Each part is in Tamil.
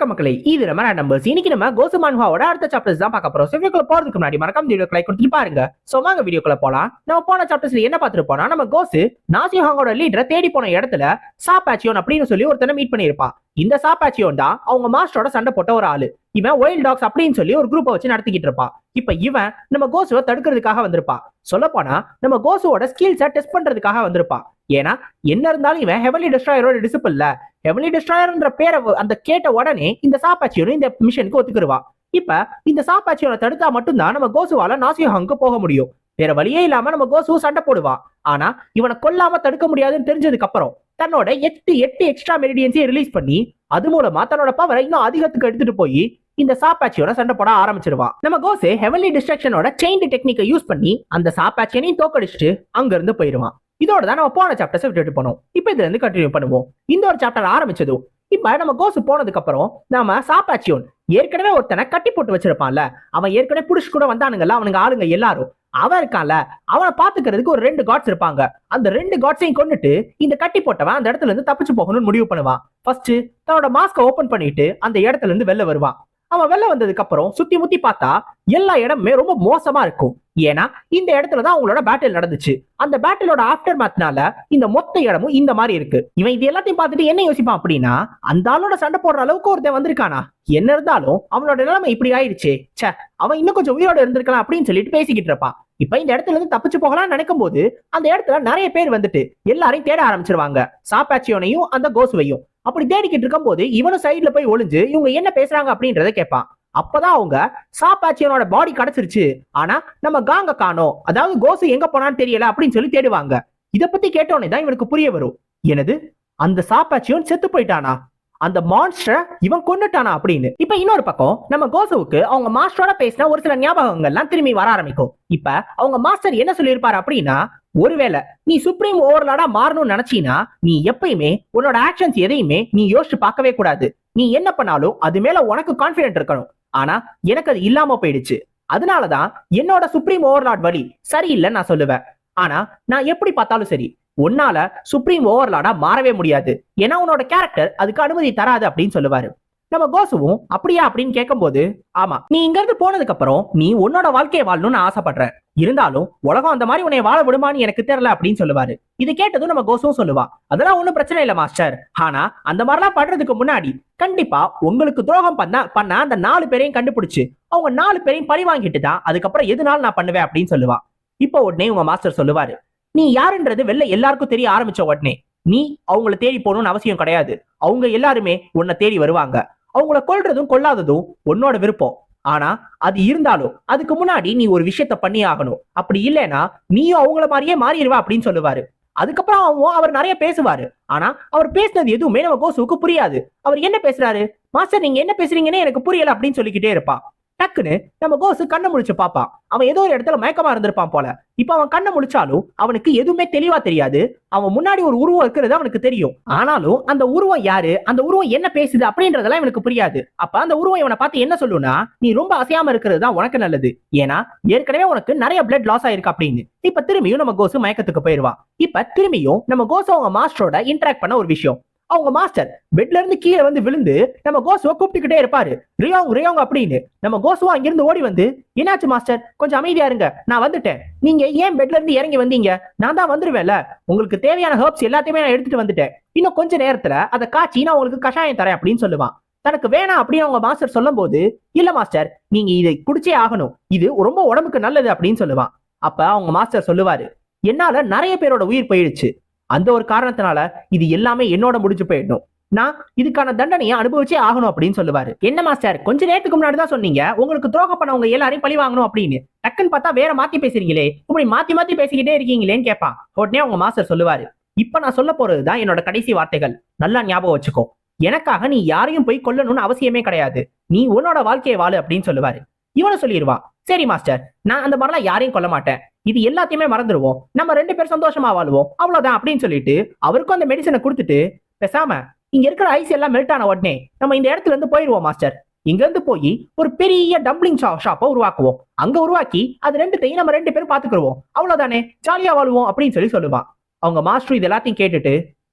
வணக்கம் மக்களை. இது நம்ம நம்பர்ஸ் இன்னைக்கு நம்ம கோசமான்ஹாவோட அடுத்த சாப்டர்ஸ் தான் பார்க்க போறோம். ஸோ வீடியோக்குள்ள போறதுக்கு முன்னாடி மறக்காம வீடியோ லைக் கொடுத்துட்டு பாருங்க. ஸோ வாங்க வீடியோக்குள்ள போலாம். நம்ம போன சாப்டர்ஸ்ல என்ன பார்த்துருப்போம்னா நம்ம கோசு நாசிஹாங்கோட லீடரை தேடி போன இடத்துல சாப்பாச்சியோன் அப்படின்னு சொல்லி ஒருத்தனை மீட் பண்ணியிருப்பா. இந்த சாப்பாச்சியோன் தான் அவங்க மாஸ்டரோட சண்டை போட்ட ஒரு ஆளு. இவன் ஒயில்ட் டாக்ஸ் அப்படின்னு சொல்லி ஒரு குரூப்பை வச்சு நடத்திக்கிட்டு இருப்பான் இப்ப இவன் நம்ம கோசுவை தடுக்கிறதுக்காக வந்திருப்பான் சொல்ல போனா நம்ம கோசுவோட ஸ்கில்ஸை டெஸ்ட் பண்றதுக்காக வந்திருப்பான் ஏன்னா என்ன இருந்தாலும் இவன் ஹெவன்லி டிஸ்ட்ராயரோட டிசிப்பிள்ல ஹெவலி டிஸ்ட்ராயர்ன்ற பேரை அந்த கேட்ட உடனே இந்த சாப்பாச்சியோட இந்த மிஷனுக்கு ஒத்துக்கிடுவா இப்ப இந்த சாப்பாச்சியோட தடுத்தா மட்டும்தான் நம்ம கோசுவால நாசியோஹாங்க்கு போக முடியும். வேற வழியே இல்லாம நம்ம கோசு சண்டை போடுவான். ஆனா இவனை கொல்லாம தடுக்க முடியாதுன்னு தெரிஞ்சதுக்கு அப்புறம் தன்னோட எட்டு எட்டு எக்ஸ்ட்ரா மெரிடியன்ஸையும் ரிலீஸ் பண்ணி அது மூலமா தன்னோட பவரை இன்னும் அதிகத்துக்கு எடுத்துட்டு போய் இந்த சாப்பாச்சியோட சண்டை போட ஆரம்பிச்சிருவான் நம்ம கோசு ஹெவன்லி டிஸ்ட்ரக்ஷனோட செயின் டெக்னிக்கை யூஸ் பண்ணி அந்த சாப்பாச்சியனையும் தோக்கடிச்சுட்டு அங்க இருந்து போயிருவான் இதோட தான் நம்ம போன சாப்டர்ஸ் விட்டுட்டு போனோம். இப்போ இதுல இருந்து கண்டினியூ பண்ணுவோம். இந்த ஒரு சாப்டர் ஆரம்பிச்சதும் இப்ப நம்ம கோசு போனதுக்கு அப்புறம் நாம சாப்பாச்சியோன் ஏற்கனவே ஒருத்தனை கட்டி போட்டு வச்சிருப்பான்ல அவன் ஏற்கனவே புடிச்சு கூட வந்தானுங்கல்ல அவனுங்க ஆளுங்க எல்லாரும். அவன் இருக்கான்ல அவனை பாத்துக்கிறதுக்கு ஒரு ரெண்டு காட்ஸ் இருப்பாங்க. அந்த ரெண்டு காட்ஸையும் கொண்டுட்டு இந்த கட்டி போட்டவன் அந்த இடத்துல இருந்து தப்பிச்சு போகணும்னு முடிவு பண்ணுவான். ஃபர்ஸ்ட் தன்னோட மாஸ்க ஓபன் பண்ணிட்டு அந்த இடத்துல இருந்து வெளில வருவான். அவன் வெளில வந்ததுக்கு அப்புறம் சுத்தி முத்தி பார்த்தா எல்லா இடமுமே ரொம்ப மோசமா இருக்கும். ஏன்னா இந்த இடத்துல தான் அவங்களோட பேட்டில் நடந்துச்சு. அந்த பேட்டிலோட ஆஃப்டர் மேத்னால இந்த மொத்த இடமும் இந்த மாதிரி இருக்கு. இவன் இது எல்லாத்தையும் பார்த்துட்டு என்ன யோசிப்பான் அப்படின்னா அந்த ஆளோட சண்டை போடுற அளவுக்கு ஒருத்தன் வந்திருக்கானா? என்ன இருந்தாலும் அவனோட நிலைமை இப்படி ஆயிடுச்சு. ச்சே அவன் இன்னும் கொஞ்சம் உயிரோட இருந்திருக்கலாம் அப்படின்னு சொல்லிட்டு பேசிக்கிட்டு இருப்பான். இப்ப இந்த இடத்துல இருந்து தப்பிச்சு போகலாம்னு நினைக்கும் போது அந்த இடத்துல நிறைய பேர் வந்துட்டு எல்லாரையும் தேட ஆரம்பிச்சிருவாங்க. சாப்பாச்சியோனையும் அந்த கோசுவையும் அப்படி தேடிக்கிட்டு இருக்கும்போது இவனும் சைடுல போய் ஒளிஞ்சு இவங்க என்ன பேசுறாங்க அப்படின்றத கேட்பான். அப்பதான் அவங்க சாப்பாச்சியனோட பாடி கிடைச்சிருச்சு. ஆனா நம்ம காங்க காணோம். அதாவது கோசு எங்க போனான்னு தெரியல அப்படின்னு சொல்லி தேடுவாங்க. இத பத்தி கேட்டோன்னே தான் இவனுக்கு புரிய வரும். எனது அந்த சாப்பாச்சியோன் செத்து போயிட்டானா? அந்த மான்ஸ்டரை இவன் கொன்னுட்டானா அப்படின்னு. இப்ப இன்னொரு பக்கம் நம்ம கோசுவுக்கு அவங்க மாஸ்டரோட பேசின ஒரு சில ஞாபகங்கள்லாம் திரும்பி வர ஆரம்பிக்கும். இப்ப அவங்க மாஸ்டர் என்ன சொல்லியிருப்பாரு அப்படின்னா ஒருவேளை நீ சுப்ரீம் ஓவர்லாடா மாறணும்னு நினைச்சீனா நீ எப்பயுமே உன்னோட ஆக்ஷன்ஸ் எதையுமே நீ யோசிச்சு பார்க்கவே கூடாது. நீ என்ன பண்ணாலும் அது மேல உனக்கு கான்பிடென்ட் இருக்கணும். ஆனா எனக்கு அது இல்லாம போயிடுச்சு. அதனாலதான் என்னோட சுப்ரீம் ஓவர்லாட் வழி சரியில்லைன்னு நான் சொல்லுவேன். ஆனா நான் எப்படி பார்த்தாலும் சரி உன்னால சுப்ரீம் ஓவர்லாடா மாறவே முடியாது. ஏன்னா உன்னோட கேரக்டர் அதுக்கு அனுமதி தராது அப்படின்னு சொல்லுவாரு. நம்ம கோசுவும் அப்படியா அப்படின்னு கேட்கும்போது ஆமா நீ இங்க இருந்து போனதுக்கு அப்புறம் நீ உன்னோட வாழ்க்கையை வாழணும்னு ஆசைப்படுற. இருந்தாலும் உலகம் அந்த மாதிரி உன்னை வாழ விடுமான்னு எனக்கு தெரியல அப்படின்னு சொல்லுவாரு. இது கேட்டதும் நம்ம கோசுவும் சொல்லுவா அதெல்லாம் ஒண்ணும் பிரச்சனை இல்ல மாஸ்டர் ஆனா அந்த மாதிரிலாம் பண்றதுக்கு முன்னாடி கண்டிப்பா உங்களுக்கு துரோகம் பண்ண பண்ண அந்த நாலு பேரையும் கண்டுபிடிச்சு அவங்க நாலு பேரையும் பழி வாங்கிட்டு தான் அதுக்கப்புறம் எதுனாலும் நான் பண்ணுவேன்? அப்படின்னு சொல்லுவா. இப்போ உடனே உங்க மாஸ்டர் சொல்லுவாரு நீ யாருன்றது வெளில எல்லாருக்கும் தெரிய ஆரம்பிச்ச உடனே நீ அவங்கள தேடி போகணும்னு அவசியம் கிடையாது. அவங்க எல்லாருமே உன்னை தேடி வருவாங்க. அவங்கள கொல்றதும் கொல்லாததும் உன்னோட விருப்பம். ஆனா அது இருந்தாலும் அதுக்கு முன்னாடி நீ ஒரு விஷயத்த பண்ணி ஆகணும். அப்படி இல்லைன்னா நீயும் அவங்கள மாதிரியே மாறிடுவா அப்படின்னு சொல்லுவாரு. அதுக்கப்புறம் அவன் அவர் நிறைய பேசுவாரு. ஆனா அவர் பேசினது எதுவுமே நம்ம கோசுவுக்கு புரியாது. அவர் என்ன பேசுறாரு? மாஸ்டர் நீங்க என்ன பேசுறீங்கன்னு எனக்கு புரியல அப்படின்னு சொல்லிக்கிட்டே இருப்பான். டக்குன்னு நம்ம கோசு கண்ணை முழிச்சு பார்ப்பான். அவன் ஏதோ ஒரு இடத்துல மயக்கமா இருந்திருப்பான் போல. இப்ப அவன் கண்ணை முழிச்சாலும் அவனுக்கு எதுவுமே தெளிவா தெரியாது. அவன் முன்னாடி ஒரு உருவம் இருக்கிறது அவனுக்கு தெரியும். ஆனாலும் அந்த உருவம் யாரு? அந்த உருவம் என்ன பேசுது அப்படின்றதெல்லாம் இவனுக்கு புரியாது. அப்ப அந்த உருவம் இவனை பார்த்து என்ன சொல்லுனா நீ ரொம்ப அசையாம இருக்கிறது தான் உனக்கு நல்லது. ஏன்னா ஏற்கனவே உனக்கு நிறைய பிளட் லாஸ் ஆயிருக்கு அப்படின்னு. இப்ப திரும்பியும் நம்ம கோசு மயக்கத்துக்கு போயிருவான். இப்ப திரும்பியும் நம்ம கோசு அவங்க மாஸ்டரோட இன்டராக்ட் பண்ண ஒரு விஷயம். அவங்க மாஸ்டர் பெட்ல இருந்து கீழே வந்து விழுந்து நம்ம கோசுவை கூப்பிட்டுக்கிட்டே இருப்பாரு. ரியோங் ரியோங் அப்படின்னு. நம்ம கோசுவா அங்கிருந்து ஓடி வந்து என்னாச்சு மாஸ்டர் கொஞ்சம் அமைதியா இருங்க. நான் வந்துட்டேன். நீங்க ஏன் பெட்ல இருந்து இறங்கி வந்தீங்க? நான் தான் வந்துருவேன்ல. உங்களுக்கு தேவையான ஹெர்ப்ஸ் எல்லாத்தையுமே நான் எடுத்துட்டு வந்துட்டேன். இன்னும் கொஞ்ச நேரத்துல அதை காய்ச்சி நான் உங்களுக்கு கஷாயம் தரேன் அப்படின்னு சொல்லுவான். தனக்கு வேணாம் அப்படின்னு அவங்க மாஸ்டர் சொல்லும் போது இல்ல மாஸ்டர் நீங்க இதை குடிச்சே ஆகணும். இது ரொம்ப உடம்புக்கு நல்லது அப்படின்னு சொல்லுவான். அப்ப அவங்க மாஸ்டர் சொல்லுவாரு என்னால நிறைய பேரோட உயிர் போயிடுச்சு. அந்த ஒரு காரணத்தினால இது எல்லாமே என்னோட முடிஞ்சு போயிடணும். நான் இதுக்கான தண்டனையை அனுபவிச்சே ஆகணும் அப்படின்னு சொல்லுவாரு. என்ன மாஸ்டர்? கொஞ்ச நேரத்துக்கு முன்னாடி தான் சொன்னீங்க. உங்களுக்கு துரோகம் பண்ணவங்க எல்லாரையும் பழி வாங்கணும் அப்படின்னு. டக்குன்னு பார்த்தா வேற மாத்தி பேசுறீங்களே. இப்படி மாத்தி மாத்தி பேசிக்கிட்டே இருக்கீங்களேன்னு கேட்பான். உடனே அவங்க மாஸ்டர் சொல்லுவாரு. இப்ப நான் சொல்ல போறதுதான் என்னோட கடைசி வார்த்தைகள். நல்லா ஞாபகம் வச்சுக்கோ. எனக்காக நீ யாரையும் போய் கொல்லணும்னு அவசியமே கிடையாது. நீ உன்னோட வாழ்க்கையை வாழு அப்படின்னு சொல்லுவாரு. இவனும் சொல்லிடுவான். சரி மாஸ்டர். நான் அந்த மாதிரிலாம் யாரையும் கொல்ல மாட்டேன். இது எல்லாத்தையுமே மறந்துடுவோம் நம்ம ரெண்டு பேரும் சந்தோஷமா வாழுவோம். அவ்வளவுதான் அப்படின்னு சொல்லிட்டு அவருக்கும் அந்த மெடிசனை கொடுத்துட்டு பேசாம இங்க இருக்கிற ஐஸ் எல்லாம் மெல்ட் ஆன உடனே நம்ம இந்த இடத்துல இருந்து போயிடுவோம் மாஸ்டர் இங்க இருந்து போய் ஒரு பெரிய டம்ப்ளிங் ஷாப்பை உருவாக்குவோம். அங்க உருவாக்கி அது ரெண்டுத்தையும் நம்ம ரெண்டு பேரும் பாத்துக்கிடுவோம் அவ்வளவுதானே? ஜாலியா வாழுவோம் அப்படின்னு சொல்லி சொல்லுவான். அவங்க மாஸ்டர் இது எல்லாத்தையும் கேட்டுட்டு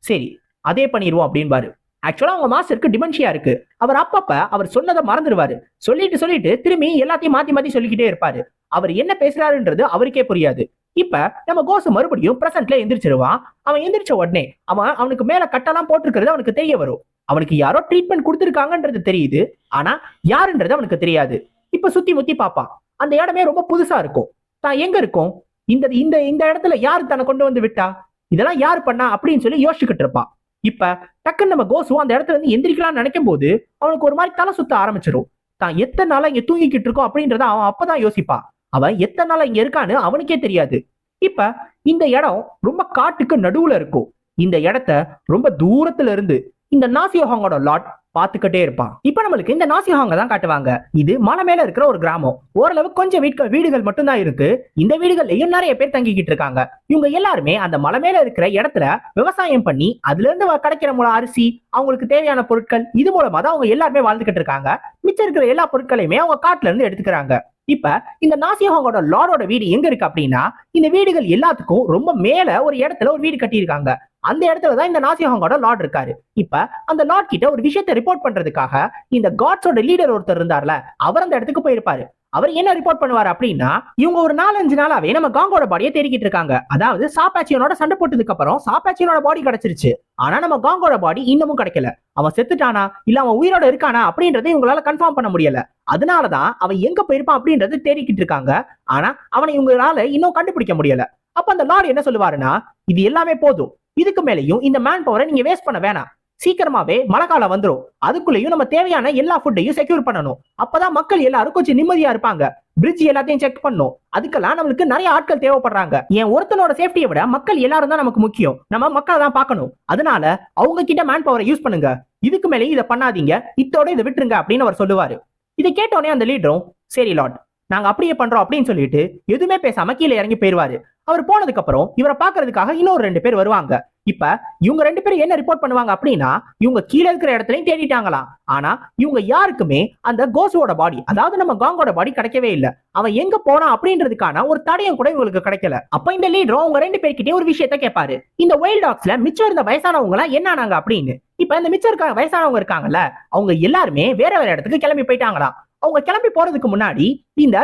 சரி அதே பண்ணிடுவோம் அப்படின்பாரு. ஆக்சுவலா அவங்க மாஸ்டருக்கு டிமென்ஷியா இருக்கு. அவர் அப்பப்ப அவர் சொன்னதை மறந்துடுவாரு சொல்லிட்டு சொல்லிட்டு திரும்பி எல்லாத்தையும் மாத்தி மாத்தி சொல்லிக்கிட்டே இருப்பாரு. அவர் என்ன பேசுறாருன்றது அவருக்கே புரியாது. இப்ப நம்ம கோசு மறுபடியும் பிரசன்ட்ல எந்திரிச்சிருவான். அவன் எந்திரிச்ச உடனே அவன் அவனுக்கு மேல கட்டெல்லாம் போட்டிருக்கிறது அவனுக்கு தெரிய வரும். அவனுக்கு யாரோ ட்ரீட்மெண்ட் கொடுத்துருக்காங்கன்றது தெரியுது. ஆனா யாருன்றது அவனுக்கு தெரியாது. இப்ப சுத்தி முத்தி பாப்பான் அந்த இடமே ரொம்ப புதுசா இருக்கும். தான் எங்க இருக்கும்? இந்த இந்த இந்த இடத்துல யாரு தன்னை கொண்டு வந்து விட்டா? இதெல்லாம் யார் பண்ணா? அப்படின்னு சொல்லி யோசிச்சுக்கிட்டு இருப்பான். இப்ப டக்குன்னு நம்ம கோசு அந்த இடத்துல இருந்து எந்திரிக்கலாம்னு நினைக்கும் போது அவனுக்கு ஒரு மாதிரி தலை சுத்த ஆரம்பிச்சிடும் தான் எத்தனை நாளா இங்க தூங்கிக்கிட்டு இருக்கோம்? அப்படின்றத அவன் அப்பதான் யோசிப்பா. அவன் எத்தனை நாளா இங்க இருக்கான்னு அவனுக்கே தெரியாது. இப்ப இந்த இடம் ரொம்ப காட்டுக்கு நடுவுல இருக்கும். இந்த இடத்த ரொம்ப தூரத்துல இருந்து இந்த நாசியோஹாங்கோட லாட் பார்த்துக்கிட்டே இருப்பான். இப்போ நம்மளுக்கு இந்த நாசியோஹாங்க தான் காட்டுவாங்க. இது மலை மேல இருக்கிற ஒரு கிராமம். ஓரளவு கொஞ்சம் வீட்கள் வீடுகள் மட்டும்தான் இருக்கு. இந்த வீடுகள்லயும் நிறைய பேர் தங்கிக்கிட்டு இருக்காங்க. இவங்க எல்லாருமே அந்த மலை மேல இருக்கிற இடத்துல விவசாயம் பண்ணி அதுல இருந்து கிடைக்கிற மூலம் அரிசி அவங்களுக்கு தேவையான பொருட்கள் இது மூலமா தான் அவங்க எல்லாருமே வாழ்ந்துகிட்டு இருக்காங்க. மிச்சம் இருக்கிற எல்லா பொருட்களையுமே அவங்க காட்டுல இருந்து எடுத்துக்கிறாங்க. இப்ப இந்த நாசியகோட லார்டோட வீடு எங்க இருக்கு அப்படின்னா இந்த வீடுகள் எல்லாத்துக்கும் ரொம்ப மேல ஒரு இடத்துல ஒரு வீடு கட்டியிருக்காங்க. அந்த இடத்துல தான் இந்த நாசியகோட லார்ட் இருக்காரு. இப்ப அந்த லார்ட் கிட்ட ஒரு விஷயத்தை ரிப்போர்ட் பண்றதுக்காக இந்த காட்ஸோட லீடர் ஒருத்தர் இருந்தார்ல அவர் அந்த இடத்துக்கு போயிருப்பாரு. அவர் என்ன ரிப்போர்ட் பண்ணுவார் அப்படின்னா இவங்க ஒரு நாலஞ்சு நாளாவே நம்ம காங்கோட பாடியை தேடிக்கிட்டு இருக்காங்க. அதாவது சாப்பாச்சியனோட சண்டை போட்டதுக்கு அப்புறம் சாப்பாச்சியனோட பாடி கிடைச்சிருச்சு. ஆனா நம்ம காங்கோட பாடி இன்னமும் கிடைக்கல. அவன் செத்துட்டானா? இல்ல அவன் உயிரோட இருக்கானா? அப்படின்றத இவங்களால கன்ஃபார்ம் பண்ண முடியல. அதனாலதான் அவன் எங்க போயிருப்பான் அப்படின்றத தேடிக்கிட்டு இருக்காங்க. ஆனா அவனை இவங்களால இன்னும் கண்டுபிடிக்க முடியல. அப்ப அந்த லார்ட் என்ன சொல்லுவாருன்னா இது எல்லாமே போதும். இதுக்கு மேலயும் இந்த மேன் பவரை நீங்க வேஸ்ட் பண்ண வேணாம். சீக்கிரமாவே மழை காலம் வந்துடும் அதுக்குள்ளேயும் நம்ம தேவையான எல்லா ஃபுட்டையும் செக்யூர் பண்ணணும். அப்பதான் மக்கள் எல்லாரும் கொஞ்சம் நிம்மதியா இருப்பாங்க. பிரிட்ஜ் எல்லாத்தையும் செக் பண்ணும் அதுக்கெல்லாம் நம்மளுக்கு நிறைய ஆட்கள் தேவைப்படுறாங்க. என் ஒருத்தனோட சேஃப்டியை விட மக்கள் எல்லாரும் தான் நமக்கு முக்கியம். நம்ம மக்களை தான் பார்க்கணும். அதனால அவங்க கிட்ட மேன் பவரை யூஸ் பண்ணுங்க. இதுக்கு மேலே இதை பண்ணாதீங்க. இத்தோட இதை விட்டுருங்க அப்படின்னு அவர் சொல்லுவாரு. இதை கேட்டோடனே அந்த லீடரும் சரி லாட் நாங்க அப்படியே பண்றோம் அப்படின்னு சொல்லிட்டு எதுவுமே பேசாம கீழே இறங்கி போயிருவாரு. அவர் போனதுக்கு அப்புறம் இவரை பாக்குறதுக்காக இன்னொரு ரெண்டு பேர் வருவாங்க. இப்ப இவங்க ரெண்டு பேரும் என்ன ரிப்போர்ட் பண்ணுவாங்க அப்படின்னா இவங்க கீழே இருக்கிற இடத்துலயும் தேடிட்டாங்களாம். ஆனா இவங்க யாருக்குமே அந்த கோசுவோட பாடி அதாவது நம்ம காங்கோட பாடி கிடைக்கவே இல்ல. அவன் எங்க போனா அப்படின்றதுக்கான ஒரு தடையும் கூட இவங்களுக்கு கிடைக்கல. அப்ப இந்த லீடரும் அவங்க ரெண்டு பேர்கிட்டயும் ஒரு விஷயத்த கேட்பாரு இந்த வைல்ட் டாக்ஸ்ல மிச்சம் இருந்த வயசானவங்க எல்லாம் என்ன ஆனாங்க அப்படின்னு. இப்ப இந்த மிச்சம் இருக்க வயசானவங்க இருக்காங்கல்ல அவங்க எல்லாருமே வேற வேற இடத்துக்கு கிளம்பி போயிட்டாங்களாம். அவங்க கிளம்பி போறதுக்கு முன்னாடி இந்த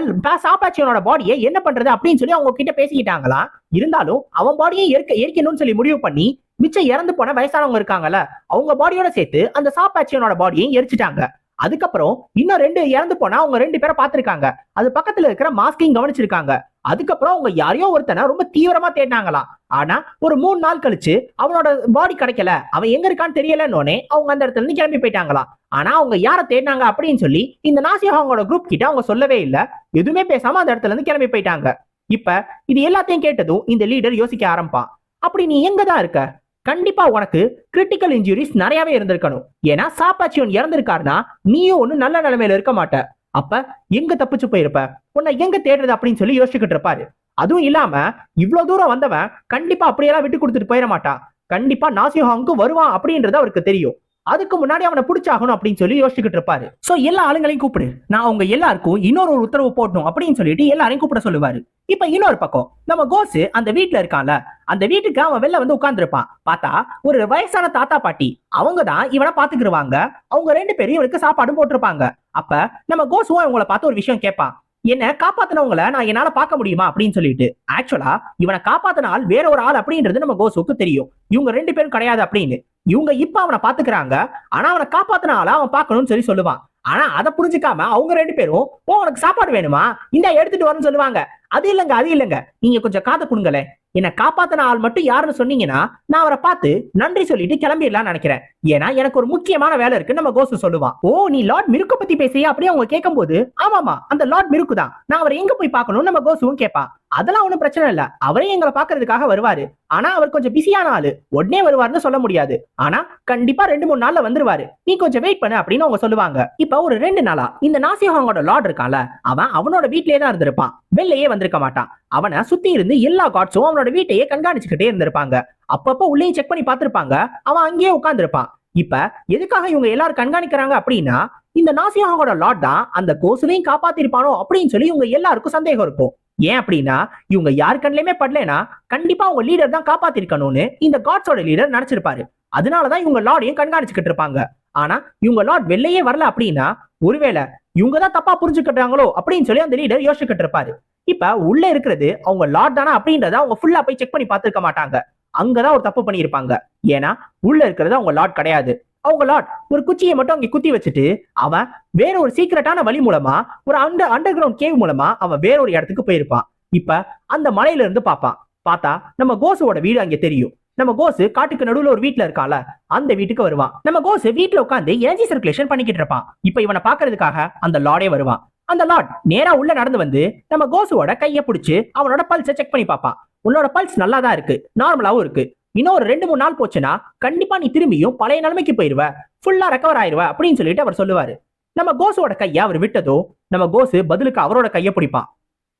சாப்பாச்சியனோட பாடியை என்ன பண்றது அப்படின்னு சொல்லி அவங்க கிட்ட பேசிக்கிட்டாங்களா? இருந்தாலும் அவன் பாடியை எரிக்க எரிக்கணும்னு சொல்லி முடிவு பண்ணி மிச்சம் இறந்து போன வயசானவங்க இருக்காங்கல்ல அவங்க பாடியோட சேர்த்து அந்த சாப்பாச்சியனோட பாடியையும் எரிச்சிட்டாங்க. அதுக்கப்புறம் இன்னும் ரெண்டு இறந்து போனா அவங்க ரெண்டு பேரை பார்த்திருக்காங்க. அது பக்கத்துல இருக்கிற மாஸ்கையும் கவனிச்சிருக்காங்க. அதுக்கப்புறம் அவங்க யாரையோ ஒருத்தனை ரொம்ப தீவிரமா தேடினாங்களாம் ஆனா ஒரு மூணு நாள் கழிச்சு அவனோட பாடி கிடைக்கல. அவன் எங்க இருக்கான்னு தெரியலன்னொடனே அவங்க அந்த இடத்துல இருந்து கிளம்பி போயிட்டாங்களாம் ஆனா அவங்க யார தேடினாங்க அப்படின்னு சொல்லி இந்த நாசியாவோட குரூப் கிட்ட அவங்க சொல்லவே இல்லை. எதுவுமே பேசாம அந்த இடத்துல இருந்து கிளம்பி போயிட்டாங்க. இப்ப இது எல்லாத்தையும் கேட்டதும் இந்த லீடர் யோசிக்க ஆரம்பிப்பான். அப்படி நீ எங்க தான் இருக்க? கண்டிப்பா உனக்கு கிரிட்டிக்கல் இன்ஜுரிஸ் நிறையவே இருந்திருக்கணும். ஏன்னா சாப்பாச்சியன் இறந்திருக்காருன்னா நீயும் ஒன்னும் நல்ல நிலைமையில இருக்க மாட்ட. அப்ப எங்க தப்பிச்சு போயிருப்ப? உன்னை எங்க தேடுறது அப்படின்னு சொல்லி யோசிச்சுக்கிட்டு இருப்பாரு. அதுவும் இல்லாம இவ்வளவு தூரம் வந்தவன் கண்டிப்பா அப்படியெல்லாம் விட்டு கொடுத்துட்டு போயிட மாட்டான். கண்டிப்பா நாசியோஹாங்க்கு வருவான் அப்படின்றது அவருக்கு தெரியும். அதுக்கு முன்னாடி அவனை பிடிச்சாகணும் அப்படின்னு சொல்லி யோசிச்சுக்கிட்டு இருப்பாரு. சோ எல்லா ஆளுங்களையும் கூப்பிடு. நான் அவங்க எல்லாருக்கும் இன்னொரு ஒரு உத்தரவு போடணும் அப்படின்னு சொல்லிட்டு எல்லாரையும் கூப்பிட சொல்லுவாரு. இப்ப இன்னொரு பக்கம் நம்ம கோசு அந்த வீட்ல இருக்கான்ல அந்த வீட்டுக்கு அவன் வெளில வந்து உட்கார்ந்துருப்பான். பார்த்தா ஒரு வயசான தாத்தா பாட்டி அவங்க தான் இவனை பாத்துக்கிடுவாங்க அவங்க ரெண்டு பேரும் இவனுக்கு சாப்பாடும் போட்டிருப்பாங்க. அப்ப நம்ம கோசுவும் அவங்கள பார்த்து ஒரு விஷயம் கேட்பான். என்ன காப்பாத்தினவங்கள நான் என்னால பார்க்க முடியுமா அப்படின்னு சொல்லிட்டு ஆக்சுவலா இவனை காப்பாத்தின ஆள் வேற ஒரு ஆள் அப்படின்றது நம்ம கோசுக்கு தெரியும். இவங்க ரெண்டு பேரும் கிடையாது அப்படின்னு. இவங்க இப்ப அவனை பாத்துக்கிறாங்க ஆனா அவனை காப்பாத்தின அவன் பார்க்கணும்னு சொல்லி சொல்லுவான். ஆனா அதை புரிஞ்சுக்காம அவங்க ரெண்டு பேரும் ஓ உனக்கு சாப்பாடு வேணுமா? இந்த எடுத்துட்டு வரணும்னு சொல்லுவாங்க. அது இல்லங்க அது இல்லங்க. நீங்க கொஞ்சம் காதை கொடுங்களேன் என்ன காப்பாத்தின ஆள் மட்டும் யாருன்னு சொன்னீங்கன்னா நான் அவரை பார்த்து நன்றி சொல்லிட்டு கிளம்பிடலாம்னு நினைக்கிறேன். ஏன்னா எனக்கு ஒரு முக்கியமான வேலை இருக்கு நம்ம கோசு சொல்லுவான் ஓ நீ லார்ட் மிருக்கு பத்தி பேசுறியா? அப்படியே அவங்க கேட்கும்போது ஆமாமா அந்த லார்ட் மிருக்கு தான். நான் அவரை எங்க போய் பார்க்கணும்னு நம்ம கோசுவும் கேட்பா. அதெல்லாம் ஒன்றும் பிரச்சனை இல்ல. அவரே எங்களை பாக்குறதுக்காக வருவாரு. ஆனா அவர் கொஞ்சம் பிஸியான ஆளு. உடனே வருவாருன்னு சொல்ல முடியாது. ஆனா கண்டிப்பா ரெண்டு மூணு நாள்ல வந்துருவாரு. நீ கொஞ்சம் வெயிட் பண்ணு அப்படின்னு அவங்க சொல்லுவாங்க. இப்ப ஒரு ரெண்டு நாளா இந்த நாசிஹாங்கோட லார்ட் இருக்கான்ல அவன் அவனோட வீட்லயே தான் இருந்திருப்பான். வெளிலயே வந்திருக்க மாட்டான். அவனை சுத்தி இருந்து எல்லா காட்ஸும் அவனோட வீட்டையே கண்காணிச்சுக்கிட்டே இருந்திருப்பாங்க. அப்பப்ப உள்ளேயும் செக் பண்ணி பார்த்திருப்பாங்க. அவன் அங்கேயே உட்காந்துருப்பான் இப்ப எதுக்காக இவங்க எல்லாரும் கண்காணிக்கிறாங்க அப்படின்னா இந்த நாசியாவோட லாட் தான் அந்த கோசுலையும் காப்பாத்திருப்பானோ அப்படின்னு சொல்லி இவங்க எல்லாருக்கும் சந்தேகம் இருக்கும். ஏன் அப்படின்னா இவங்க யார் கண்ணிலுமே படலனா கண்டிப்பா அவங்க லீடர் தான் காப்பாத்திருக்கணும்னு இந்த காட்ஸோட லீடர் நினைச்சிருப்பாரு. அதனாலதான் இவங்க லார்டையும் கண்காணிச்சுக்கிட்டு இருப்பாங்க. ஆனா இவங்க லார்ட் வெளிலயே வரல அப்படின்னா ஒருவேளை இவங்க தான் தப்பா புரிஞ்சுக்கிட்டாங்களோ அப்படின்னு சொல்லி அந்த லீடர் யோசிச்சுக்கிட்டு இருப்பாரு. இப்ப உள்ள இருக்கிறது அவங்க லாட் தானா அப்படின்றத அவங்க ஃபுல்லா போய் செக் பண்ணி பார்த்துருக்க மாட்டாங்க. அங்கதான் ஒரு தப்பு பண்ணியிருப்பாங்க. ஏன்னா உள்ள இருக்கிறது அவங்க லாட் கிடையாது. அவங்க லாட் ஒரு குச்சியை மட்டும் அங்க குத்தி வச்சுட்டு அவன் வேற ஒரு சீக்கிரட்டான வழி மூலமா ஒரு அண்டர் அண்டர் கிரவுண்ட் கேவ் மூலமா அவன் வேற ஒரு இடத்துக்கு போயிருப்பான். இப்ப அந்த மலையில இருந்து பாப்பான் பார்த்தா நம்ம கோசுவோட வீடு அங்க தெரியும். நம்ம கோசு காட்டுக்கு நடுவுல ஒரு வீட்டுல இருக்கால அந்த வீட்டுக்கு வருவான். நம்ம கோசு வீட்டுல உட்காந்து எனர்ஜி சர்க்குலேஷன் பண்ணிக்கிட்டு இருப்பான். இப்ப இவனை பாக்குறதுக்காக அந்த லாடே வருவான். அந்த லார்ட் நேரா உள்ள நடந்து வந்து நம்ம கோசுவோட கைய பிடிச்சு அவனோட பல்ஸை செக் பண்ணி பார்ப்பான் உன்னோட பல்ஸ் நல்லா தான் இருக்கு நார்மலாவும் இருக்கு. இன்னும் ஒரு ரெண்டு மூணு நாள் போச்சுன்னா கண்டிப்பா நீ திரும்பியும் பழைய நிலைமைக்கு போயிருவ ஃபுல்லா ரெக்கவர் ஆயிருவ அப்படின்னு சொல்லிட்டு அவர் சொல்லுவாரு. நம்ம கோசுவோட கையை அவர் விட்டதோ நம்ம கோசு பதிலுக்கு அவரோட கையை பிடிப்பான்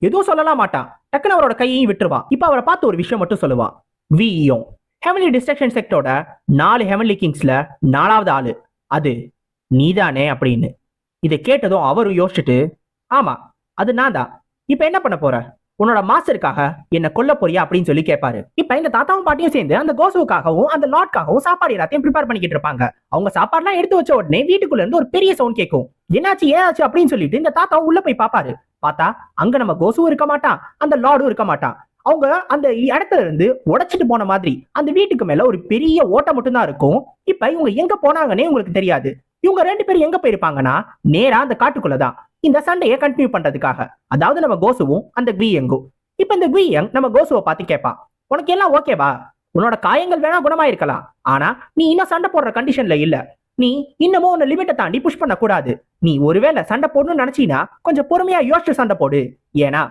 எதுவும் சொல்லலாம் மாட்டான். டக்குன்னு அவரோட கையையும் விட்டுருவான். இப்ப அவரை பார்த்து ஒரு விஷயம் மட்டும் சொல்லுவான். விஇயும் ஹெவன்லி டிஸ்ட்ரக்ஷன் செக்டோட நாலு ஹெவன்லி கிங்ஸ்ல நாலாவது ஆளு. அது நீதானே அப்படின்னு. இதை கேட்டதும் அவரும் யோசிச்சுட்டு ஆமா அது நான் தான். இப்ப என்ன பண்ண போற? உன்னோட மாஸ்டருக்காக என்ன கொல்ல போறியா அப்படின்னு சொல்லி கேட்பாரு இப்ப இந்த தாத்தாவும் பாட்டியும் சேர்ந்து அந்த கோசுவுக்காகவும் அந்த லாட்காகவும் சாப்பாடு எல்லாத்தையும் ப்ரிப்பேர் பண்ணிக்கிட்டு இருப்பாங்க. அவங்க சாப்பாடுலாம் எடுத்து வச்ச உடனே வீட்டுக்குள்ள இருந்து ஒரு பெரிய சவுண்ட் கேட்கும். என்னாச்சு ஏதாச்சு அப்படின்னு சொல்லிட்டு இந்த தாத்தாவும் உள்ள போய் பாப்பாரு. பார்த்தா அங்க நம்ம கோசுவும் இருக்க மாட்டான் அந்த லார்டும் இருக்க மாட்டான். அவங்க அந்த இடத்துல இருந்து உடைச்சிட்டு போன மாதிரி அந்த வீட்டுக்கு மேல ஒரு பெரிய ஓட்டை மட்டும் தான் இருக்கும். இப்ப இவங்க எங்க போனாங்கன்னே உங்களுக்கு தெரியாது. இவங்க ரெண்டு பேரும் எங்க போயிருப்பாங்கன்னா நேரா அந்த காட்டுக்குள்ளதான். இந்த சண்டையை கண்டினியூ பண்றதுக்காக. அதாவது நம்ம கோசுவும் அந்த குவியங்கும் இப்ப இந்த குவியங் நம்ம கோசுவை பார்த்து கேட்பான் உனக்கு எல்லாம் ஓகேவா உன்னோட காயங்கள் வேணா குணமாயிருக்கலாம். ஆனா நீ இன்னும் சண்டை போடுற கண்டிஷன்ல இல்ல. நீ இன்னமும் உன்னை லிமிட்டை தாண்டி புஷ் பண்ண கூடாது நீ ஒருவேளை சண்டை போடணும்னு நினைச்சீனா கொஞ்சம் பொறுமையா யோசிச்சு சண்டை போடு. ஏன்னா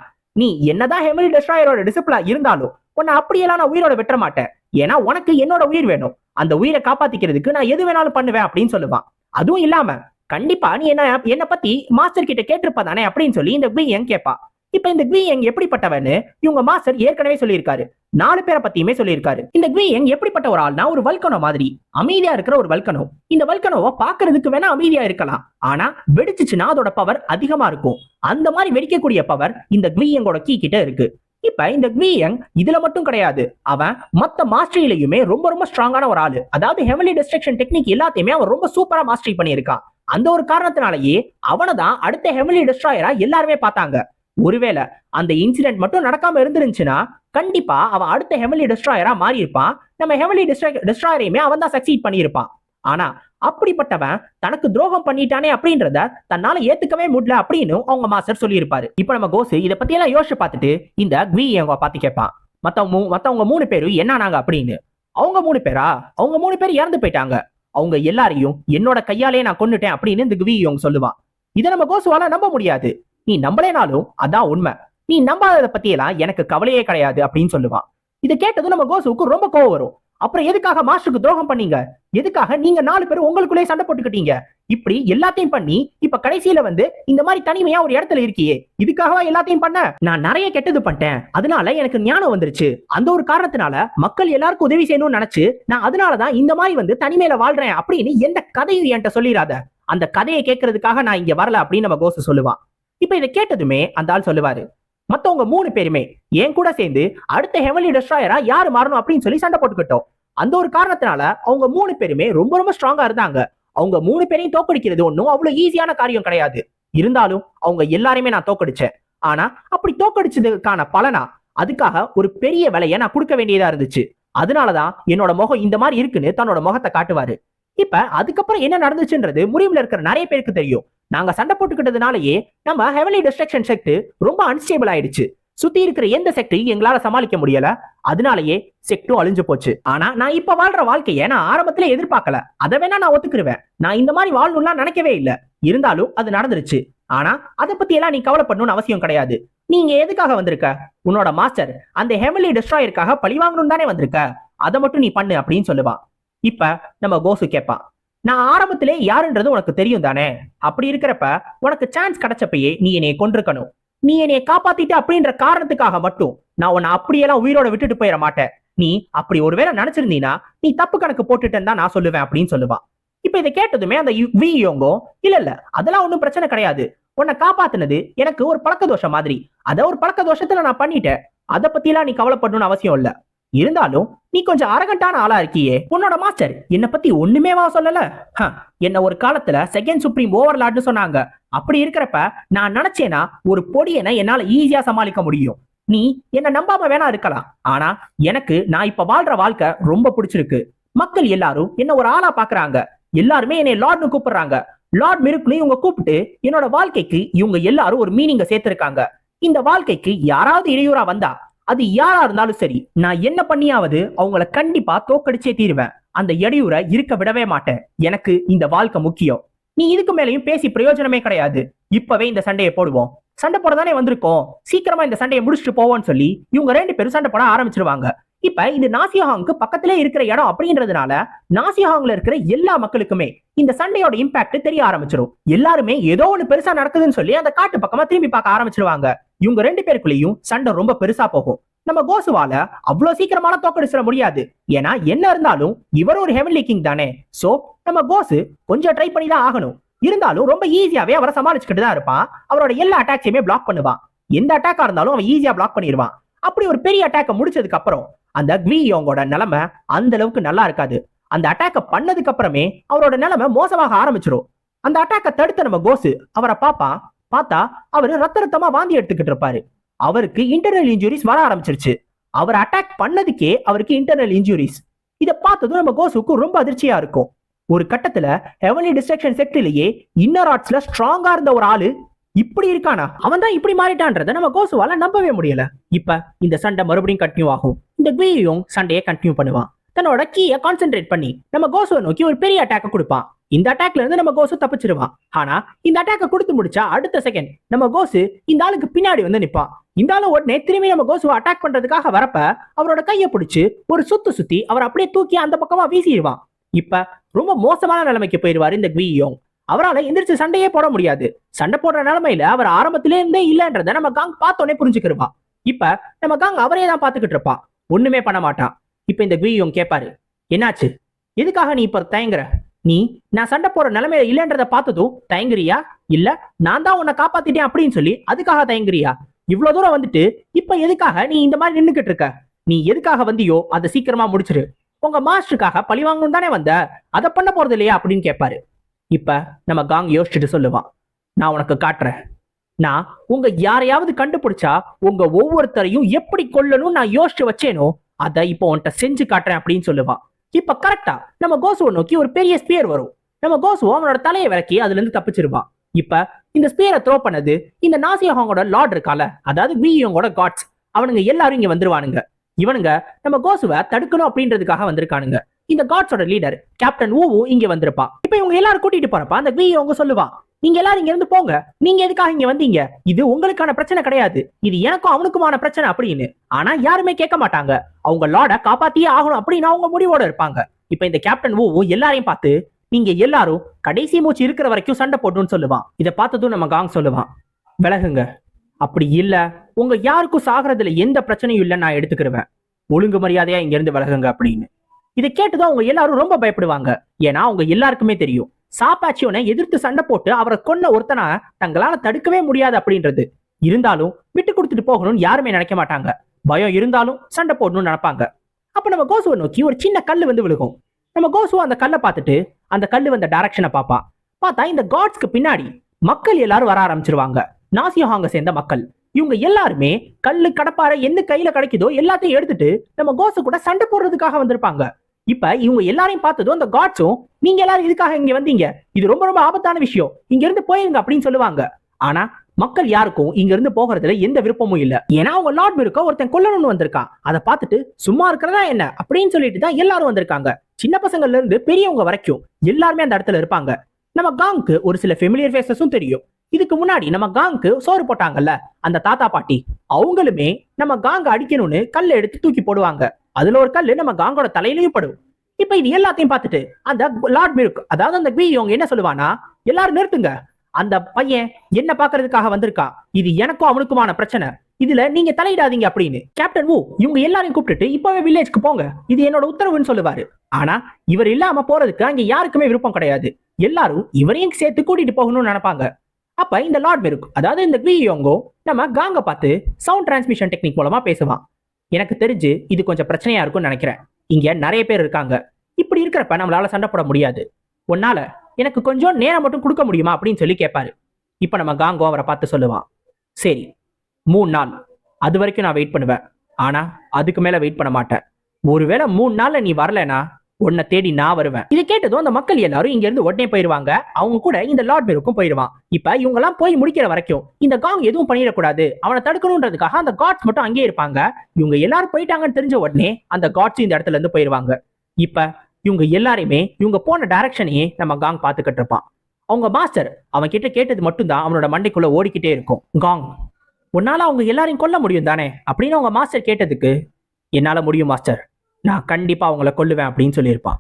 நீ என்னதான் ஹெமரி டெஸ்ட்ராயரோட டிசிப்ளா இருந்தாலும் உன்னை அப்படியெல்லாம் நான் உயிரோட விட்டுற மாட்டேன். ஏன்னா உனக்கு என்னோட உயிர் வேணும். அந்த உயிரை காப்பாத்திக்கிறதுக்கு நான் எது வேணாலும் பண்ணுவேன் அப்படின்னு சொல்லுவான். அதுவும் இல்லாம கண்டிப்பா நீ என்ன என்ன பத்தி மாஸ்டர் கிட்ட கேட்டிருப்ப தானே அப்படின்னு சொல்லி இந்த குவியங் கேட்பா இப்ப இந்த குவியங் எப்படிப்பட்டவன்னு இவங்க மாஸ்டர் ஏற்கனவே சொல்லியிருக்காரு. நாலு பேரை பத்தியுமே சொல்லியிருக்காரு. இந்த குவியங் எப்படிப்பட்ட ஒரு ஆள்னா ஒரு வல்கனோ மாதிரி. அமைதியா இருக்கிற ஒரு வல்கனோ இந்த வல்கனோவை பாக்குறதுக்கு வேணா அமைதியா இருக்கலாம். ஆனா வெடிச்சுச்சுன்னா அதோட பவர் அதிகமா இருக்கும். அந்த மாதிரி வெடிக்கக்கூடிய பவர் இந்த குவியங்கோட கீ கிட்ட இருக்கு. இப்ப இந்த குவியங் இதுல மட்டும் கிடையாது. அவன் மத்த மாஸ்டரியிலையுமே ரொம்ப ரொம்ப ஸ்ட்ராங்கான ஒரு ஆளு. அதாவது ஹெவலி டிஸ்ட்ரக்ஷன் டெக்னிக் எல்லாத்தையுமே அவன் ரொம்ப சூப்பரா மாஸ்டரி பண்ணியிருக்கான். அந்த ஒரு காரணத்தினாலேயே அவனை தான் அடுத்த ஹெவன்லி டிஸ்ட்ராயரா எல்லாருமே பார்த்தாங்க. ஒருவேளை அந்த இன்சிடென்ட் மட்டும் நடக்காம இருந்துருந்துச்சுன்னா கண்டிப்பா அவன் அடுத்த ஹெவன்லி டிஸ்ட்ராயரா மாறி இருப்பான் நம்ம ஹெவன்லி டிஸ்ட்ராயரையுமே அவன் தான் சக்சீட் பண்ணியிருப்பான். ஆனா அப்படிப்பட்டவன் தனக்கு துரோகம் பண்ணிட்டானே அப்படின்றத தன்னால ஏத்துக்கவே முடியல அப்படின்னு அவங்க மாஸ்டர் சொல்லியிருப்பாரு. இப்ப நம்ம கோசு இதை பத்தி எல்லாம் யோசிச்சு பார்த்துட்டு இந்த குவி அவங்க பார்த்து கேட்பான். மத்தவங்க மூ- மத்தவங்க மூணு பேரும் என்ன ஆனாங்க அப்படின்னு. அவங்க மூணு பேரா? அவங்க மூணு பேர் இறந்து போயிட்டாங்க. அவங்க எல்லாரையும் என்னோட கையாலே நான் கொன்னுட்டேன் அப்படின்னு இந்த குவி சொல்லுவான் இதை நம்ம கோசுவால நம்ப முடியாது. நீ நம்பலேனாலும் அதான் உண்மை. நீ நம்பாததை பத்தியெல்லாம் எனக்கு கவலையே கிடையாது அப்படின்னு சொல்லுவான் இதை கேட்டதும் நம்ம கோசுவுக்கு ரொம்ப கோவம் வரும். அப்புறம் எதுக்காக மாஸ்டருக்கு துரோகம் பண்ணீங்க? எதுக்காக நீங்க நாலு பேர் உங்களுக்குள்ளே சண்டை போட்டுக்கிட்டீங்க? இப்படி எல்லாத்தையும் பண்ணி இப்ப கடைசியில வந்து இந்த மாதிரி தனிமையா ஒரு இடத்துல இருக்கியே இதுக்காகவா எல்லாத்தையும் பண்ண? நான் நிறைய கெட்டது பண்ணிட்டேன். அதனால எனக்கு ஞானம் வந்துருச்சு. அந்த ஒரு காரணத்தினால மக்கள் எல்லாருக்கும் உதவி செய்யணும்னு நினைச்சு நான் அதனாலதான் இந்த மாதிரி வந்து தனிமையில வாழ்றேன் அப்படின்னு எந்த கதையும் என்கிட்ட சொல்லிடாத. அந்த கதையை கேட்கறதுக்காக நான் இங்க வரல அப்படின்னு நம்ம கோசு சொல்லுவான். இப்ப இதை கேட்டதுமே அந்த ஆள் சொல்லுவாரு மத்தவங்க மூணு பேருமே என் கூட சேர்ந்து அடுத்த ஹெவன்லி டெஸ்ட்ராயரா யாரு மாறணும் அப்படின்னு சொல்லி சண்டை போட்டுக்கிட்டோம். அந்த ஒரு காரணத்தினால அவங்க மூணு பேருமே ரொம்ப ரொம்ப ஸ்ட்ராங்கா இருந்தாங்க. அவங்க மூணு பேரையும் தோக்கடிக்கிறது ஒன்றும் அவ்வளவு ஈஸியான காரியம் கிடையாது. இருந்தாலும் அவங்க எல்லாரையுமே நான் தோக்கடிச்சேன். ஆனா அப்படி தோக்கடிச்சதுக்கான பலனா அதுக்காக ஒரு பெரிய விலையை நான் கொடுக்க வேண்டியதா இருந்துச்சு. அதனாலதான் என்னோட முகம் இந்த மாதிரி இருக்குன்னு தன்னோட முகத்தை காட்டுவாரு. இப்ப அதுக்கப்புறம் என்ன நடந்துச்சுன்றது முடிவுல இருக்கிற நிறைய பேருக்கு தெரியும். நாங்க சண்டை போட்டுக்கிட்டதுனாலயே நம்ம ஹெவலி டிஸ்ட்ரக்ஷன் செக்ட் ரொம்ப அன்ஸ்டேபிள் ஆயிடுச்சு. சுத்தி இருக்கிற எந்த செக்டையும் எங்களால சமாளிக்க முடியல. அதனாலயே செக்டும் அழிஞ்சு போச்சு. ஆனா நான் இப்ப வாழ்ற வாழ்க்கைய நான் ஆரம்பத்துல எதிர்பார்க்கல. அதை வேணா நான் ஒத்துக்கிருவேன். நான் இந்த மாதிரி வாழணும்லாம் நினைக்கவே இல்ல. இருந்தாலும் அது நடந்துருச்சு. ஆனா அதை பத்தி எல்லாம் நீ கவலைப்படணும்னு அவசியம் கிடையாது. நீங்க எதுக்காக வந்திருக்க? உன்னோட மாஸ்டர் அந்த ஹெவலி டிஸ்ட்ராயருக்காக பழி வாங்கணும் தானே வந்திருக்க? அதை மட்டும் நீ பண்ணு அப்படின்னு சொல்லுவான் இப்ப நம்ம கோசு கேட்பான். நான் ஆரம்பத்திலே யாருன்றது உனக்கு தெரியும் தானே? அப்படி இருக்கிறப்ப உனக்கு சான்ஸ் கிடைச்சப்பயே நீ என்னைய கொண்டிருக்கணும் நீ என்னைய காப்பாத்திட்ட அப்படின்ற காரணத்துக்காக மட்டும் நான் உன்னை அப்படியெல்லாம் உயிரோட விட்டுட்டு போயிட மாட்டேன். நீ அப்படி ஒருவேளை நினைச்சிருந்தீனா நீ தப்பு கணக்கு போட்டுட்டேன்னு தான் நான் சொல்லுவேன் அப்படின்னு சொல்லுவான் இப்ப இதை கேட்டதுமே அந்த வி யோங்கோ இல்ல இல்ல அதெல்லாம் ஒன்றும் பிரச்சனை கிடையாது. உன்னை காப்பாத்துனது எனக்கு ஒரு பழக்க தோஷம் மாதிரி. அத ஒரு பழக்க தோஷத்துல நான் பண்ணிட்டேன். அதை பத்திலாம் நீ கவலைப்படணும்னு அவசியம் இல்ல. இருந்தாலும் நீ கொஞ்சம் அரகண்டான ஆளா இருக்கியே. உன்னோட மாஸ்டர் என்ன பத்தி ஒண்ணுமேவா சொல்லல. ஹ, என்ன ஒரு காலத்துல செகண்ட் சுப்ரீம் ஓவர்லாட்னு சொன்னாங்க. அப்படி இருக்கிறப்ப நான் நினைச்சேனா ஒரு பொடியனை என்னால ஈஸியா சமாளிக்க முடியும். நீ என்ன நம்பாம வேணா இருக்கலாம். ஆனா எனக்கு நான் இப்ப வாழ்ற வாழ்க்கை ரொம்ப பிடிச்சிருக்கு. மக்கள் எல்லாரும் என்ன ஒரு ஆளா பாக்குறாங்க. எல்லாருமே என்னை லார்ட்னு கூப்பிடுறாங்க. லார்ட் மிருக்னு இவங்க கூப்பிட்டு என்னோட வாழ்க்கைக்கு இவங்க எல்லாரும் ஒரு மீனிங்க சேர்த்திருக்காங்க. இந்த வாழ்க்கைக்கு யாராவது இடையூறா வந்தா அது யாரா இருந்தாலும் சரி நான் என்ன பண்ணியாவது அவங்கள கண்டிப்பா தோக்கடிச்சே தீருவேன். அந்த இடையூரை இருக்க விடவே மாட்டேன். எனக்கு இந்த வாழ்க்கை முக்கியம். நீ இதுக்கு மேலயும் பேசி பிரயோஜனமே கிடையாது. இப்பவே இந்த சண்டையை போடுவோம். சண்டை போட தானே வந்திருக்கோம். சீக்கிரமா இந்த சண்டையை முடிச்சுட்டு போவோம்னு சொல்லி இவங்க ரெண்டு பேரும் சண்டை போட ஆரம்பிச்சிருவாங்க. இப்ப இது நாசியாங்க்கு பக்கத்திலே இருக்கிற இடம் அப்படின்றதுனால நாசியாங்ல இருக்கிற எல்லா மக்களுக்குமே இந்த சண்டையோட இம்பாக்ட் தெரிய ஆரம்பிச்சிடும் எல்லாருமே ஏதோ ஒண்ணு பெருசா நடக்குதுன்னு சொல்லி அந்த காட்டு பக்கமா திரும்பி பார்க்க ஆரம்பிச்சிருவாங்க. இவங்க ரெண்டு பேருக்குள்ளேயும் சண்டை ரொம்ப பெருசா போகும். நம்ம கோசுவால அவ்வளவு சீக்கிரமான தோக்கடிச்சிட முடியாது. ஏன்னா என்ன இருந்தாலும் இவர் ஒரு ஹெவன்லி கிங் தானே. சோ நம்ம கோசு கொஞ்சம் ட்ரை பண்ணி தான் ஆகணும். இருந்தாலும் ரொம்ப ஈஸியாவே அவரை சமாளிச்சுக்கிட்டு தான் இருப்பான். அவரோட எல்லா அட்டாக்ஸையுமே பிளாக் பண்ணுவான். எந்த அட்டாக்கா இருந்தாலும் அவன் ஈஸியா பிளாக் பண்ணிடுவான் அப்படி ஒரு பெரிய அட்டாக்கை முடிச்சதுக்கு அப்புறம் அந்த க்வியோங்கோட நிலைமை அந்த அளவுக்கு நல்லா இருக்காது. அந்த அட்டாக்கை பண்ணதுக்கு அப்புறமே அவரோட நிலைமை மோசமாக ஆரம்பிச்சிடும் அந்த அட்டாக்கை தடுத்த நம்ம கோசு அவரை பாப்பான் பார்த்தா அவரு ரத்த ரத்தமா வாந்தி எடுத்துக்கிட்டு இருப்பாரு. அவருக்கு இன்டர்னல் இன்ஜுரிஸ் வர ஆரம்பிச்சிருச்சு. அவர் அட்டாக் பண்ணதுக்கே அவருக்கு இன்டர்னல் இன்ஜுரிஸ் இதை பார்த்ததும் நம்ம கோசுக்கு ரொம்ப அதிர்ச்சியா இருக்கும். ஒரு கட்டத்துல ஹெவன்லி டிஸ்ட்ரக்ஷன் செக்டர்லயே இன்னர் ஆர்ட்ஸ்ல ஸ்ட்ராங்கா இருந்த ஒரு ஆளு இப்படி இருக்கானா? அவன் தான் இப்படி மாறிட்டான்றத நம்ம கோசுவால நம்பவே முடியல. இப்ப இந்த சண்டை மறுபடியும் கண்டினியூ ஆகும். இந்த குயையும் சண்டையை கண்டினியூ பண்ணுவான். தன்னோட கீயை கான்சென்ட்ரேட் பண்ணி நம்ம கோசுவை நோக்கி ஒரு பெரிய அட்டாக்க கொடுப்பான். இந்த அட்டாக்ல இருந்து நம்ம கோசு தப்பிச்சிருவான். ஆனா இந்த அட்டாக்க கொடுத்து முடிச்சா அடுத்த செகண்ட் நம்ம கோசு இந்த ஆளுக்கு பின்னாடி வந்து நிப்பான். இந்த ஆளு உடனே திரும்பி நம்ம கோசுவை அட்டாக் பண்றதுக்காக வரப்ப அவரோட கையை பிடிச்சு ஒரு சுத்து சுத்தி அவர் அப்படியே தூக்கி அந்த பக்கமா வீசிடுவான். இப்ப ரொம்ப மோசமான நிலைமைக்கு போயிடுவாரு இந்த குவியோங் அவரால் எந்திரிச்சு சண்டையே போட முடியாது. சண்டை போடுற நிலைமையில அவர் ஆரம்பத்திலே இருந்தே இல்லன்றத நம்ம காங் பார்த்தோன்னே புரிஞ்சுக்கிருவா இப்ப நம்ம காங் அவரே தான் பாத்துக்கிட்டு இருப்பான். ஒண்ணுமே பண்ண மாட்டான். இப்ப இந்த குவியோங் கேட்பாரு என்னாச்சு? எதுக்காக நீ இப்ப தயங்குற? நீ நான் சண்டை போற நிலைமையில இல்லைன்றத பார்த்ததும் தயங்குறியா? இல்ல நான் தான் உன்னை காப்பாத்திட்டேன் அப்படின்னு சொல்லி அதுக்காக தயங்குறியா? இவ்வளவு தூரம் வந்துட்டு இப்ப எதுக்காக நீ இந்த மாதிரி நின்னுக்கிட்டு இருக்க? நீ எதுக்காக வந்தியோ அதை சீக்கிரமா முடிச்சிரு. உங்க மாஸ்டருக்காக பழி வாங்கணும் தானே வந்த? அதை பண்ண போறது இல்லையா அப்படின்னு கேட்பாரு இப்ப நம்ம காங் யோசிச்சுட்டு சொல்லுவான். நான் உனக்கு காட்டுறேன். நான் உங்க யாரையாவது கண்டுபிடிச்சா உங்க ஒவ்வொருத்தரையும் எப்படி கொல்லணும் நான் யோசிச்சு வச்சேனோ அதை இப்போ உன்கிட்ட செஞ்சு காட்டுறேன் அப்படின்னு சொல்லுவான் இப்ப கரெக்டா நம்ம கோசுவை நோக்கி ஒரு பெரிய ஸ்பியர் வரும். நம்ம கோசுவோ அவனோட தலையை விளக்கி அதுல இருந்து தப்பிச்சிருவான் இப்ப இந்த ஸ்பியரை த்ரோ பண்ணது இந்த நாசியஹாங்கோட லார்ட் இருக்கால அதாவது வியோங்கோட காட்ஸ் அவனுங்க எல்லாரும் இங்க வந்துருவானுங்க. இவனுங்க நம்ம கோசுவை தடுக்கணும் அப்படின்றதுக்காக வந்திருக்கானுங்க. இந்த காட்ஸோட லீடர் கேப்டன் ஊவு இங்க வந்திருப்பான் இப்ப இவங்க எல்லாரும் கூட்டிட்டு போறப்ப அந்த வியோங்க சொல்லுவான் நீங்க எல்லாரும் இங்க இருந்து போங்க. நீங்க எதுக்காக இங்க வந்தீங்க? இது உங்களுக்கான பிரச்சனை கிடையாது. இது எனக்கும் அவனுக்குமான பிரச்சனை அப்படின்னு. ஆனா யாருமே கேட்க மாட்டாங்க. அவங்க லார்டை காப்பாத்தியே ஆகணும் அப்படின்னு அவங்க முடிவோட இருப்பாங்க. இப்ப இந்த கேப்டன் ஊ எல்லாரையும் பார்த்து நீங்க எல்லாரும் கடைசி மூச்சு இருக்கிற வரைக்கும் சண்டை போடணும்னு சொல்லுவான். இதை பார்த்ததும் நம்ம காங் சொல்லுவான். விலகுங்க. அப்படி இல்ல. உங்க யாருக்கும் சாகிறதுல எந்த பிரச்சனையும் இல்ல நான் எடுத்துக்கிருவேன். ஒழுங்கு மரியாதையா இங்க இருந்து விலகுங்க அப்படின்னு. இதை கேட்டுதான் அவங்க எல்லாரும் ரொம்ப பயப்படுவாங்க. ஏன்னா அவங்க எல்லாருக்குமே தெரியும். சாப்பாச்சியோனை எதிர்த்து சண்டை போட்டு அவரை கொன்ன ஒருத்தனா தங்களால தடுக்கவே முடியாது அப்படின்றது. இருந்தாலும் விட்டு கொடுத்துட்டு போகணும்னு யாருமே நினைக்க மாட்டாங்க. பயம் இருந்தாலும் சண்டை போடணும்னு நினைப்பாங்க. அப்ப நம்ம கோசுவை நோக்கி ஒரு சின்ன கல் வந்து விழுகும். நம்ம கோசுவா அந்த கல்லை பார்த்துட்டு அந்த கல் வந்த டைரக்ஷனை பார்ப்பான் பார்த்தா இந்த காட்ஸ்க்கு பின்னாடி மக்கள் எல்லாரும் வர ஆரம்பிச்சிருவாங்க. நாசியோஹாங்க சேர்ந்த மக்கள். இவங்க எல்லாருமே கல்லு கடப்பாறை எந்த கையில கிடைக்குதோ எல்லாத்தையும் எடுத்துட்டு நம்ம கோசு கூட சண்டை போடுறதுக்காக வந்திருப்பாங்க. இப்ப இவங்க எல்லாரையும் பார்த்ததும் அந்த காட்ஸும் நீங்க எல்லாரும் இதுக்காக இங்க வந்தீங்க. இது ரொம்ப ரொம்ப ஆபத்தான விஷயம். இங்க இருந்து போயிருங்க அப்படின்னு சொல்லுவாங்க. ஆனா மக்கள் யாருக்கும் இங்க இருந்து போகிறதுல எந்த விருப்பமும் இல்ல. ஏன்னா அவங்க லார்ட் மிருக்க ஒருத்தன் கொல்லணும்னு வந்திருக்கான். அதை பார்த்துட்டு சும்மா இருக்கிறதா என்ன? அப்படின்னு சொல்லிட்டு தான் எல்லாரும் வந்திருக்காங்க. சின்ன பசங்கள்ல இருந்து பெரியவங்க வரைக்கும் எல்லாருமே அந்த இடத்துல இருப்பாங்க. நம்ம காங்க்கு ஒரு சில ஃபெமிலியர் ஃபேஸஸும் தெரியும். இதுக்கு முன்னாடி நம்ம காங்க்கு சோறு போட்டாங்கல்ல அந்த தாத்தா பாட்டி அவங்களுமே நம்ம காங்க அடிக்கணும்னு கல்லை எடுத்து தூக்கி போடுவாங்க. அதுல ஒரு கல் நம்ம காங்கோட தலையிலையும் படும். இப்ப இது எல்லாத்தையும் பார்த்துட்டு அந்த லார்ட் மிருக் அதாவது அந்த பி அவங்க என்ன சொல்லுவானா எல்லாரும் நிறுத்துங்க. அந்த பையன் என்ன பாக்குறதுக்காக வந்திருக்கான் இது எனக்கும் அவனுக்குமான பிரச்சனை. இதுல நீங்க தலையிடாதீங்க அப்படின்னு கேப்டன் வு இவங்க எல்லாரையும் கூப்பிட்டுட்டு இப்பவே வில்லேஜ்க்கு போங்க. இது என்னோட உத்தரவுன்னு சொல்லுவாரு. ஆனா இவர் இல்லாம போறதுக்கு அங்க யாருக்குமே விருப்பம் கிடையாது. எல்லாரும் இவரையும் சேர்த்து கூட்டிட்டு போகணும்னு நினைப்பாங்க. அப்ப இந்த லார்ட் மெருக் அதாவது இந்த குயோங்கோ நம்ம காங்க பார்த்து சவுண்ட் டிரான்ஸ்மிஷன் டெக்னிக் மூலமா பேசுவான். எனக்கு தெரிஞ்சு இது கொஞ்சம் பிரச்சனையா இருக்கும்னு நினைக்கிறேன். இங்க நிறைய பேர் இருக்காங்க. இப்படி இருக்கிறப்ப நம்மளால சண்டை போட முடியாது. உன்னால எனக்கு கொஞ்சம் நேரம் மட்டும் கொடுக்க முடியுமா அப்படின்னு சொல்லி கேட்பாரு. இப்ப நம்ம காங்கோ அவரை பார்த்து சொல்லுவான் சரி மூணு நாள். அது வரைக்கும் நான் வெயிட் பண்ணுவேன். ஆனா அதுக்கு மேல வெயிட் பண்ண மாட்டேன். ஒருவேளை மூணு நாள்ல நீ வரலனா உன்னை தேடி நான் வருவேன். இதை கேட்டதும் அந்த மக்கள் எல்லாரும் இங்க இருந்து உடனே போயிருவாங்க. அவங்க கூட இந்த லார்ட் பேருக்கும் போயிடுவான் இப்ப இவங்க எல்லாம் போய் முடிக்கிற வரைக்கும் இந்த காங் எதுவும் பண்ணிடக்கூடாது. அவனை தடுக்கணுன்றதுக்காக அந்த காட்ஸ் மட்டும் அங்கேயே இருப்பாங்க. இவங்க எல்லாரும் போயிட்டாங்கன்னு தெரிஞ்ச உடனே அந்த காட்ஸ் இந்த இடத்துல இருந்து போயிருவாங்க. இப்ப இவங்க எல்லாரையுமே இவங்க போன டைரக்ஷனையே நம்ம காங் பார்த்துக்கிட்டு இருப்பான். அவங்க மாஸ்டர் அவன் கிட்ட கேட்டது மட்டும்தான் அவனோட மண்டைக்குள்ள ஓடிக்கிட்டே இருக்கும். காங் உன்னால அவங்க எல்லாரையும் கொல்ல முடியும் தானே? அப்படின்னு அவங்க மாஸ்டர் கேட்டதுக்கு என்னால முடியும் மாஸ்டர் நான் கண்டிப்பா அவங்கள கொல்லுவேன் அப்படின்னு சொல்லியிருப்பான்.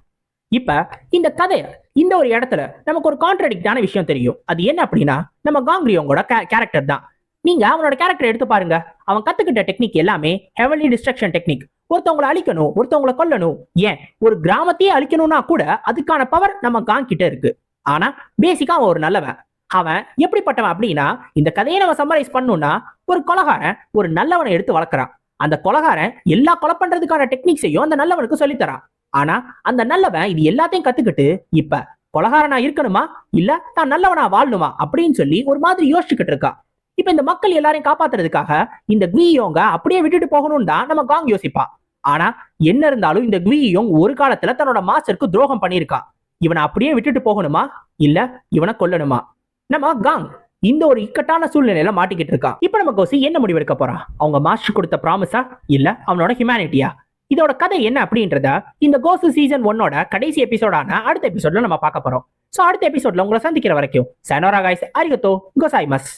இப்ப இந்த கதை இந்த ஒரு இடத்துல நமக்கு ஒரு கான்ட்ரடிக்டான விஷயம் தெரியும். அது என்ன அப்படின்னா நம்ம காங்க்ரியோங்கோட கேரக்டர் தான். நீங்க அவனோட கேரக்டர் எடுத்து பாருங்க. அவன் கத்துக்கிட்ட டெக்னிக் எல்லாமே ஹெவன்லி டிஸ்ட்ரக்ஷன் டெக்னிக் ஒருத்தவங்களை அழிக்கணும் ஒருத்தவங்களை கொல்லணும். ஏன்? ஒரு கிராமத்தையே அழிக்கணும்னா கூட அதுக்கான பவர் நம்ம காங் கிட்ட இருக்கு. ஆனா பேசிக்கா அவன் ஒரு நல்லவன். அவன் எப்படிப்பட்டவன் அப்படின்னா இந்த கதையை நம்ம சம்மரைஸ் பண்ணணும்னா ஒரு கொலகாரன் ஒரு நல்லவனை எடுத்து வளர்க்குறான். அந்த கொலகாரன் எல்லா கொலை பண்றதுக்கான டெக்னிக்ஸையும் அந்த நல்லவனுக்கு சொல்லித்தரான் ஆனா அந்த நல்லவன் இது எல்லாத்தையும் கத்துக்கிட்டு இப்ப கொலகாரனா இருக்கணுமா? இல்ல தான் நல்லவனா வாழணுமா? அப்படின்னு சொல்லி ஒரு மாதிரி யோசிச்சுக்கிட்டு இருக்கா இப்ப இந்த மக்கள் எல்லாரையும் காப்பாத்துறதுக்காக இந்த குவியோங்க அப்படியே விட்டுட்டு போகணும்னு தான் நம்ம காங் யோசிப்பா ஆனா என்ன இருந்தாலும் இந்த குவியோங் ஒரு காலத்துல தன்னோட மாஸ்டருக்கு துரோகம் பண்ணியிருக்கான் இவனை அப்படியே விட்டுட்டு போகணுமா? இல்ல இவனை கொல்லணுமா? நம்ம காங் இந்த ஒரு இக்கட்டான சூழ்நிலையில மாட்டிக்கிட்டு இருக்கான். இப்ப நம்ம கோசி என்ன முடிவெடுக்க போறான் அவங்க மாஸ்டர் கொடுத்த ப்ராமிஸா இல்ல அவனோட ஹியூமனிட்டியா இதோட கதை என்ன அப்படின்றத இந்த கோசு சீசன் ஒன்னோட கடைசி எபிசோடான அடுத்த எபிசோட்ல நம்ம பார்க்க போறோம். சோ அடுத்த எபிசோட்ல உங்களை சந்திக்கிற வரைக்கும் சனோரா காய்ஸ் அரிகத்தோ கோசாய்மஸ்